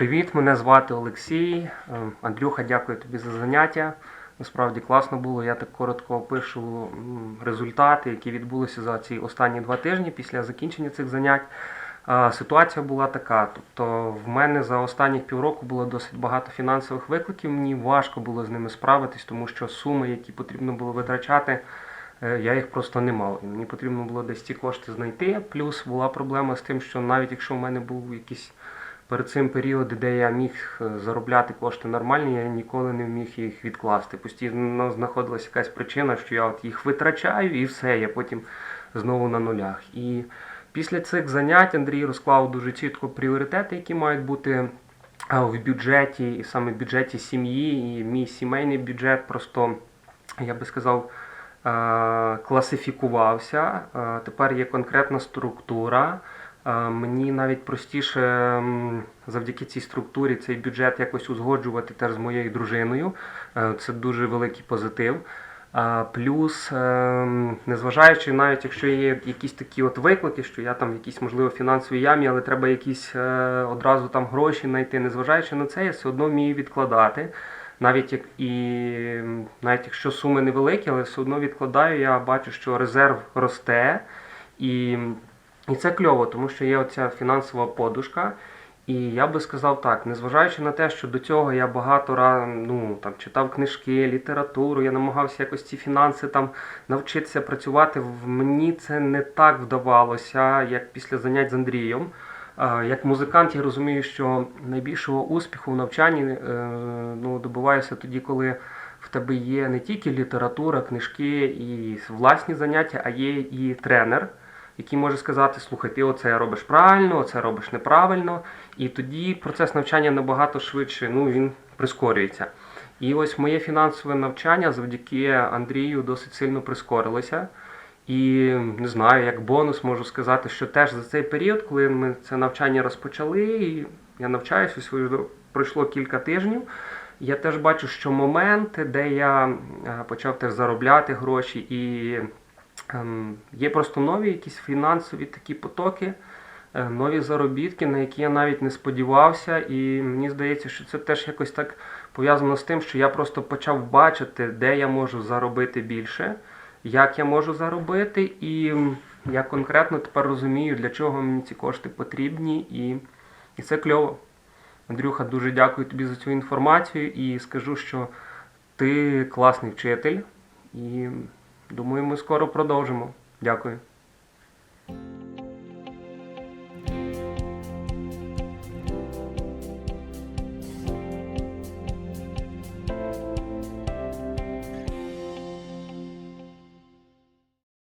Привіт, мене звати Олексій. Е, Андрюха, дякую тобі за заняття. Насправді класно було. Я так коротко опишу результати, які відбулися за ці останні два тижні після закінчення цих занять. Ситуація була така. Тобто, в мене за останні півроку було досить багато фінансових викликів. Мені важко було з ними справитись, тому що суми, які потрібно було витрачати, е, я їх просто не мав. І мені потрібно було десь ці кошти знайти. Плюс була проблема з тим, що навіть якщо в мене був якийсь перед цим періоди, де я міг е, заробляти кошти нормальні, я ніколи не міг їх відкласти. Постійно знаходилася якась причина, що я от їх витрачаю і все, я потім знову на нулях. І після цих занять Андрій розклав дуже чітко пріоритети, які мають бути в бюджеті, і саме в бюджеті сім'ї, і мій сімейний бюджет просто, я би сказав, е, класифікувався. Е, Тепер є конкретна структура. Е, Мені навіть простіше завдяки цій структурі цей бюджет якось узгоджувати теж з моєю дружиною. Е, Це дуже великий позитив. Плюс, ем, незважаючи, навіть якщо є якісь такі от виклики, що я там в якійсь можливо фінансовій ямі, але треба якісь е, одразу там гроші знайти, незважаючи на це, я все одно вмію відкладати. Навіть як і навіть якщо суми невеликі, але все одно відкладаю, я бачу, що резерв росте. І, і це кльово, тому що є оця фінансова подушка. І я би сказав так, незважаючи на те, що до цього я багато раз ну, там, читав книжки, літературу, я намагався якось ці фінанси там навчитися працювати. Мені це не так вдавалося, як після занять з Андрієм. Як музикант я розумію, що найбільшого успіху в навчанні е, ну, добиваєшся тоді, коли в тебе є не тільки література, книжки і власні заняття, а є і тренер, який може сказати, слухай, ти оце робиш правильно, оце робиш неправильно. І тоді процес навчання набагато швидше, ну він прискорюється. І ось моє фінансове навчання завдяки Андрію досить сильно прискорилося. І не знаю, як бонус можу сказати, що теж за цей період, коли ми це навчання розпочали, і я навчаюся, ось пройшло кілька тижнів. Я теж бачу, що моменти, де я почав теж заробляти гроші, і є просто нові якісь фінансові такі потоки, е, нові заробітки, на які я навіть не сподівався. І мені здається, що це теж якось так пов'язано з тим, що я просто почав бачити, де я можу заробити більше, як я можу заробити, і я конкретно тепер розумію, для чого мені ці кошти потрібні, і, і це кльово. Андрюха, дуже дякую тобі за цю інформацію і скажу, що ти класний вчитель, і думаю, ми скоро продовжимо. Дякую.